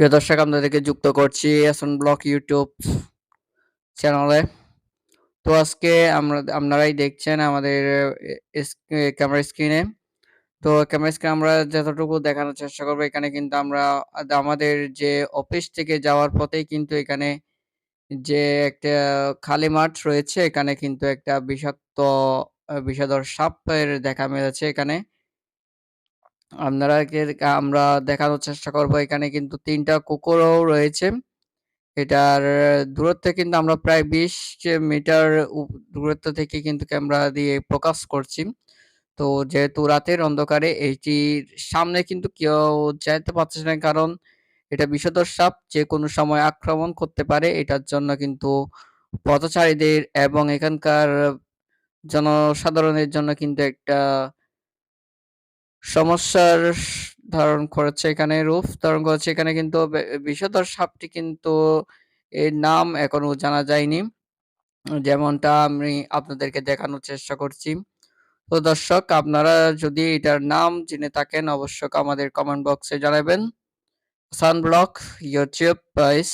প্রিয় দর্শক, আপনাদেরকে যুক্ত করছি এসন ব্লক ইউটিউব চ্যানেলে। তো আজকে আমরা, আপনারাই দেখছেন আমাদের ক্যামেরা স্ক্রিনে। তো ক্যামেরা স্ক্রিনে আমরা যতটুকু দেখানোর চেষ্টা করব, এখানে কিন্তু আমরা, আমাদের যে অফিস থেকে যাওয়ার পথেই কিন্তু এখানে যে একটা খালি মাঠ রয়েছে, এখানে কিন্তু একটা বিষাক্ত, বিষাদর সাপের দেখা মিলেছে এখানে। আপনারা আমরা দেখানোর চেষ্টা করব। এখানে কিন্তু তিনটা কুকুরও রয়েছে। এটার দূরত্ব কিন্তু আমরা প্রায় বিশ মিটার দূরত্ব থেকে কিন্তু ক্যামেরা দিয়ে প্রকাশ করছি। তো যেহেতু রাতের অন্ধকারে এইটির সামনে কিন্তু কেউ যাইতে পারছে না, কারণ এটা বিষধর সাপ, যে কোনো সময় আক্রমণ করতে পারে। এটার জন্য কিন্তু পথচারীদের এবং এখানকার জনসাধারণের জন্য কিন্তু একটা সমস্যার ধারণ করেছে এখানে রূপ ধারণ করেছে এখানে কিন্তু বিষধর সাপটি কিন্তু এর নাম এখনও জানা যায়নি। যেমনটা আমি আপনাদেরকে দেখানোর চেষ্টা করছি। তো দর্শক, আপনারা যদি এটার নাম জেনে থাকেন, অবশ্যই আমাদের কমেন্ট বক্সে জানাবেন। Sunblock, YouTube price.